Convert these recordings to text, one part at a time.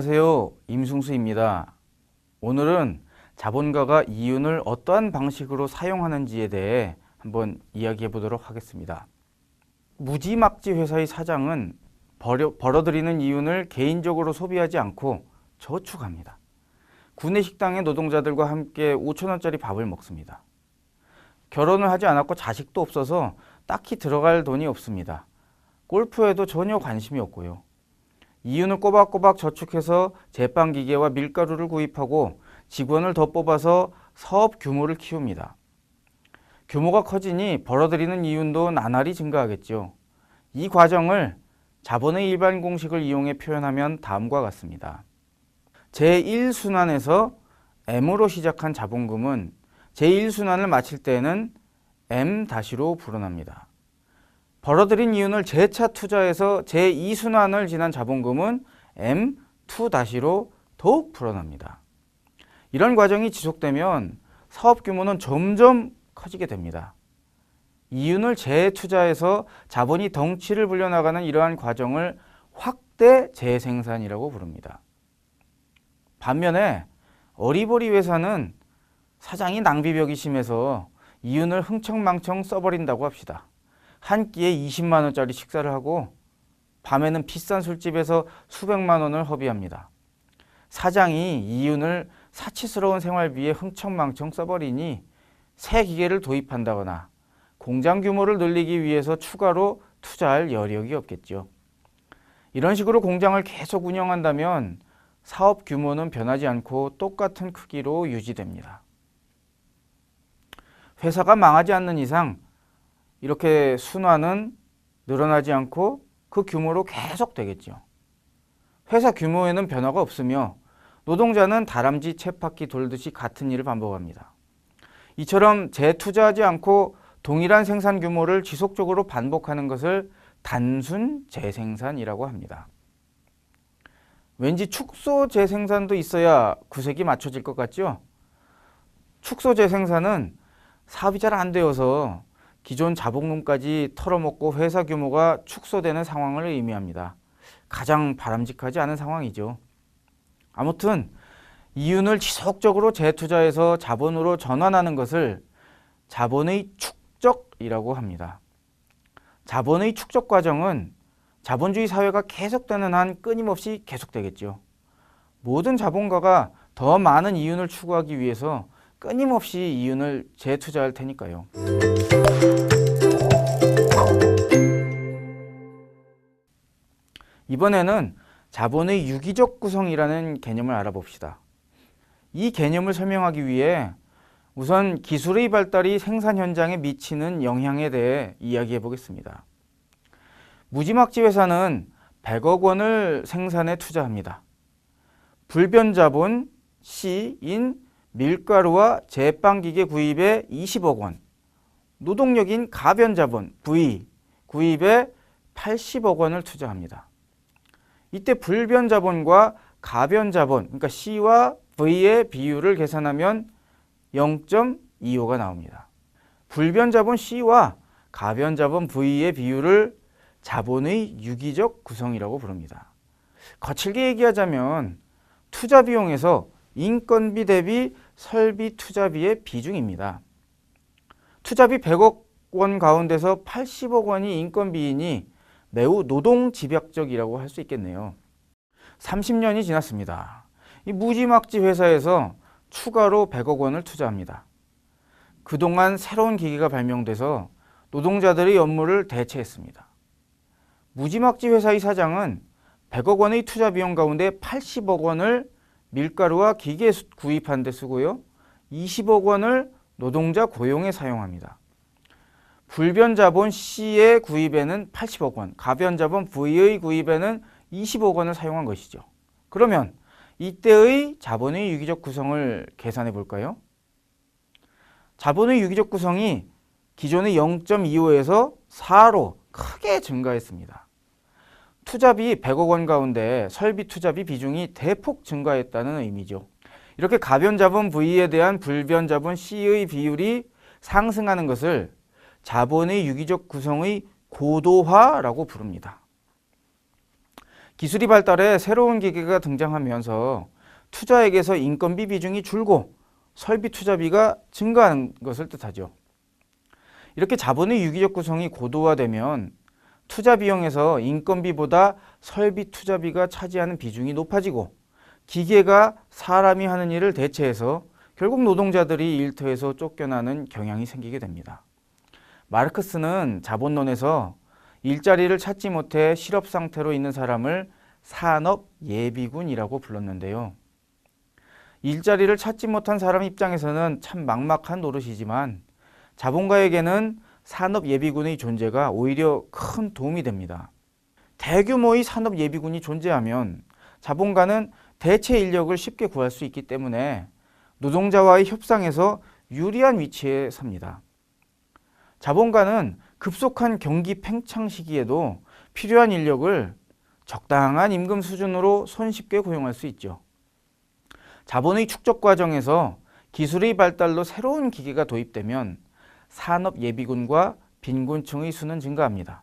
안녕하세요. 임승수입니다. 오늘은 자본가가 이윤을 어떠한 방식으로 사용하는지에 대해 한번 이야기해 보도록 하겠습니다. 무지막지 회사의 사장은 벌여, 벌어들이는 이윤을 개인적으로 소비하지 않고 저축합니다. 구내 식당의 노동자들과 함께 5천 원짜리 밥을 먹습니다. 결혼을 하지 않았고 자식도 없어서 딱히 들어갈 돈이 없습니다. 골프에도 전혀 관심이 없고요. 이윤을 꼬박꼬박 저축해서 제빵 기계와 밀가루를 구입하고 직원을 더 뽑아서 사업 규모를 키웁니다. 규모가 커지니 벌어들이는 이윤도 나날이 증가하겠죠. 이 과정을 자본의 일반 공식을 이용해 표현하면 다음과 같습니다. 제1순환에서 M으로 시작한 자본금은 제1순환을 마칠 때에는 M-로 불어납니다. 벌어들인 이윤을 재차 투자해서 제2순환을 지난 자본금은 M2-로 더욱 불어납니다. 이런 과정이 지속되면 사업 규모는 점점 커지게 됩니다. 이윤을 재투자해서 자본이 덩치를 불려나가는 이러한 과정을 확대 재생산이라고 부릅니다. 반면에 어리버리 회사는 사장이 낭비벽이 심해서 이윤을 흥청망청 써버린다고 합시다. 한 끼에 20만 원짜리 식사를 하고 밤에는 비싼 술집에서 수백만 원을 허비합니다. 사장이 이윤을 사치스러운 생활비에 흥청망청 써버리니 새 기계를 도입한다거나 공장 규모를 늘리기 위해서 추가로 투자할 여력이 없겠죠. 이런 식으로 공장을 계속 운영한다면 사업 규모는 변하지 않고 똑같은 크기로 유지됩니다. 회사가 망하지 않는 이상 이렇게 순환은 늘어나지 않고 그 규모로 계속 되겠죠. 회사 규모에는 변화가 없으며 노동자는 다람쥐 쳇바퀴 돌듯이 같은 일을 반복합니다. 이처럼 재투자하지 않고 동일한 생산 규모를 지속적으로 반복하는 것을 단순 재생산이라고 합니다. 왠지 축소 재생산도 있어야 구색이 맞춰질 것 같죠? 축소 재생산은 사업이 잘 안 되어서 기존 자본금까지 털어먹고 회사 규모가 축소되는 상황을 의미합니다. 가장 바람직하지 않은 상황이죠. 아무튼 이윤을 지속적으로 재투자해서 자본으로 전환하는 것을 자본의 축적이라고 합니다. 자본의 축적 과정은 자본주의 사회가 계속되는 한 끊임없이 계속되겠죠. 모든 자본가가 더 많은 이윤을 추구하기 위해서 끊임없이 이윤을 재투자할 테니까요. 이번에는 자본의 유기적 구성이라는 개념을 알아봅시다. 이 개념을 설명하기 위해 우선 기술의 발달이 생산 현장에 미치는 영향에 대해 이야기해 보겠습니다. 무지막지 회사는 100억 원을 생산에 투자합니다. 불변자본 C인 밀가루와 제빵기계 구입에 20억 원, 노동력인 가변자본 V 구입에 80억 원을 투자합니다. 이때 불변자본과 가변자본, 그러니까 C와 V의 비율을 계산하면 0.25가 나옵니다. 불변자본 C와 가변자본 V의 비율을 자본의 유기적 구성이라고 부릅니다. 거칠게 얘기하자면 투자 비용에서 인건비 대비 설비 투자비의 비중입니다. 투자비 100억 원 가운데서 80억 원이 인건비이니 매우 노동 집약적이라고 할 수 있겠네요. 30년이 지났습니다. 이 무지막지 회사에서 추가로 100억 원을 투자합니다. 그동안 새로운 기계가 발명돼서 노동자들의 업무를 대체했습니다. 무지막지 회사의 사장은 100억 원의 투자 비용 가운데 80억 원을 밀가루와 기계 구입하는 데 쓰고요. 20억 원을 노동자 고용에 사용합니다. 불변자본 C의 구입에는 80억 원, 가변자본 V의 구입에는 20억 원을 사용한 것이죠. 그러면 이때의 자본의 유기적 구성을 계산해 볼까요? 자본의 유기적 구성이 기존의 0.25에서 4로 크게 증가했습니다. 투자비 100억 원 가운데 설비 투자비 비중이 대폭 증가했다는 의미죠. 이렇게 가변자본 V에 대한 불변자본 C의 비율이 상승하는 것을 자본의 유기적 구성의 고도화라고 부릅니다. 기술이 발달해 새로운 기계가 등장하면서 투자액에서 인건비 비중이 줄고 설비 투자비가 증가하는 것을 뜻하죠. 이렇게 자본의 유기적 구성이 고도화되면 투자 비용에서 인건비보다 설비 투자비가 차지하는 비중이 높아지고 기계가 사람이 하는 일을 대체해서 결국 노동자들이 일터에서 쫓겨나는 경향이 생기게 됩니다. 마르크스는 자본론에서 일자리를 찾지 못해 실업 상태로 있는 사람을 산업 예비군이라고 불렀는데요. 일자리를 찾지 못한 사람 입장에서는 참 막막한 노릇이지만 자본가에게는 산업 예비군의 존재가 오히려 큰 도움이 됩니다. 대규모의 산업 예비군이 존재하면 자본가는 대체 인력을 쉽게 구할 수 있기 때문에 노동자와의 협상에서 유리한 위치에 섭니다. 자본가는 급속한 경기 팽창 시기에도 필요한 인력을 적당한 임금 수준으로 손쉽게 고용할 수 있죠. 자본의 축적 과정에서 기술의 발달로 새로운 기계가 도입되면 산업 예비군과 빈곤층의 수는 증가합니다.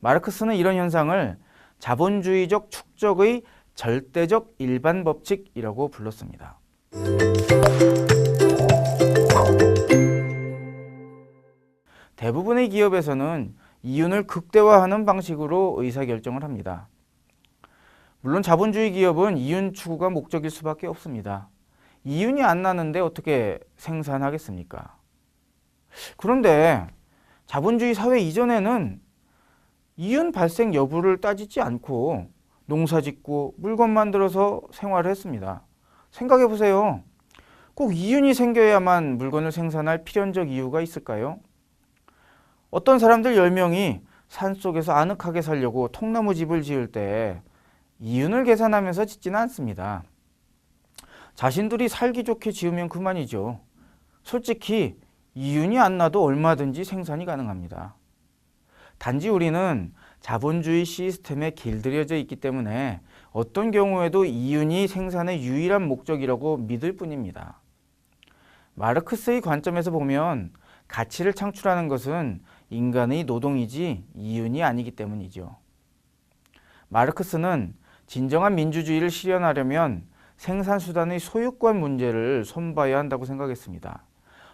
마르크스는 이런 현상을 자본주의적 축적의 절대적 일반 법칙이라고 불렀습니다. 대부분의 기업에서는 이윤을 극대화하는 방식으로 의사결정을 합니다. 물론 자본주의 기업은 이윤 추구가 목적일 수밖에 없습니다. 이윤이 안 나는데 어떻게 생산하겠습니까? 그런데 자본주의 사회 이전에는 이윤 발생 여부를 따지지 않고 농사 짓고 물건 만들어서 생활을 했습니다. 생각해 보세요. 꼭 이윤이 생겨야만 물건을 생산할 필연적 이유가 있을까요? 어떤 사람들 10명이 산 속에서 아늑하게 살려고 통나무 집을 지을 때 이윤을 계산하면서 짓지는 않습니다. 자신들이 살기 좋게 지으면 그만이죠. 솔직히 이윤이 안 나도 얼마든지 생산이 가능합니다. 단지 우리는 자본주의 시스템에 길들여져 있기 때문에 어떤 경우에도 이윤이 생산의 유일한 목적이라고 믿을 뿐입니다. 마르크스의 관점에서 보면 가치를 창출하는 것은 인간의 노동이지 이윤이 아니기 때문이죠. 마르크스는 진정한 민주주의를 실현하려면 생산수단의 소유권 문제를 손봐야 한다고 생각했습니다.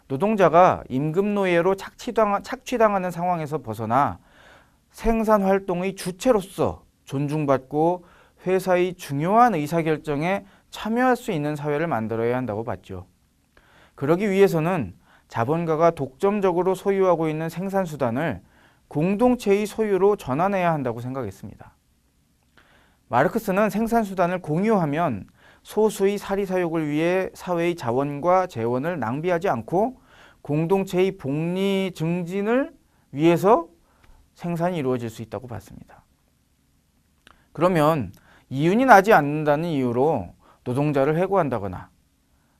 노동자가 임금 노예로 착취당하는 상황에서 벗어나 생산 활동의 주체로서 존중받고 회사의 중요한 의사결정에 참여할 수 있는 사회를 만들어야 한다고 봤죠. 그러기 위해서는 자본가가 독점적으로 소유하고 있는 생산수단을 공동체의 소유로 전환해야 한다고 생각했습니다. 마르크스는 생산수단을 공유하면 소수의 사리사욕을 위해 사회의 자원과 재원을 낭비하지 않고 공동체의 복리 증진을 위해서 생산이 이루어질 수 있다고 봤습니다. 그러면 이윤이 나지 않는다는 이유로 노동자를 해고한다거나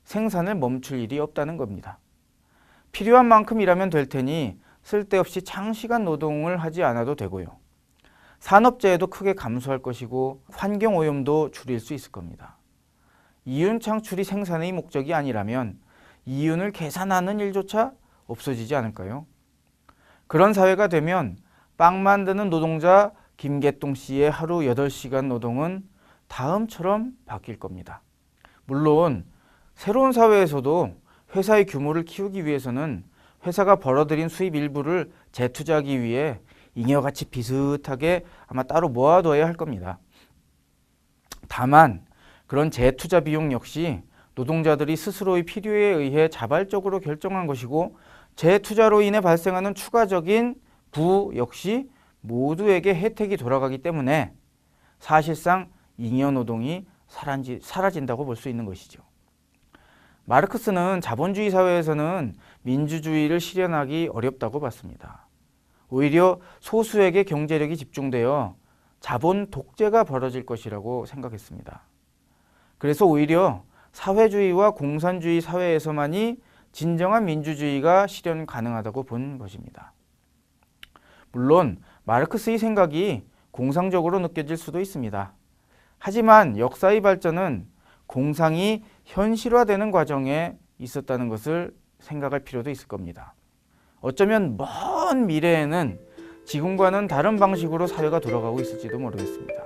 생산을 멈출 일이 없다는 겁니다. 필요한 만큼 일하면 될 테니 쓸데없이 장시간 노동을 하지 않아도 되고요. 산업재해도 크게 감소할 것이고 환경오염도 줄일 수 있을 겁니다. 이윤 창출이 생산의 목적이 아니라면 이윤을 계산하는 일조차 없어지지 않을까요? 그런 사회가 되면 빵 만드는 노동자 김계동 씨의 하루 8시간 노동은 다음처럼 바뀔 겁니다. 물론 새로운 사회에서도 회사의 규모를 키우기 위해서는 회사가 벌어들인 수입 일부를 재투자하기 위해 잉여같이 비슷하게 아마 따로 모아둬야 할 겁니다. 다만 그런 재투자 비용 역시 노동자들이 스스로의 필요에 의해 자발적으로 결정한 것이고 재투자로 인해 발생하는 추가적인 부 역시 모두에게 혜택이 돌아가기 때문에 사실상 잉여 노동이 사라진다고 볼 수 있는 것이죠. 마르크스는 자본주의 사회에서는 민주주의를 실현하기 어렵다고 봤습니다. 오히려 소수에게 경제력이 집중되어 자본 독재가 벌어질 것이라고 생각했습니다. 그래서 오히려 사회주의와 공산주의 사회에서만이 진정한 민주주의가 실현 가능하다고 본 것입니다. 물론 마르크스의 생각이 공상적으로 느껴질 수도 있습니다. 하지만 역사의 발전은 공상이 현실화되는 과정에 있었다는 것을 생각할 필요도 있을 겁니다. 어쩌면 먼 미래에는 지금과는 다른 방식으로 사회가 돌아가고 있을지도 모르겠습니다.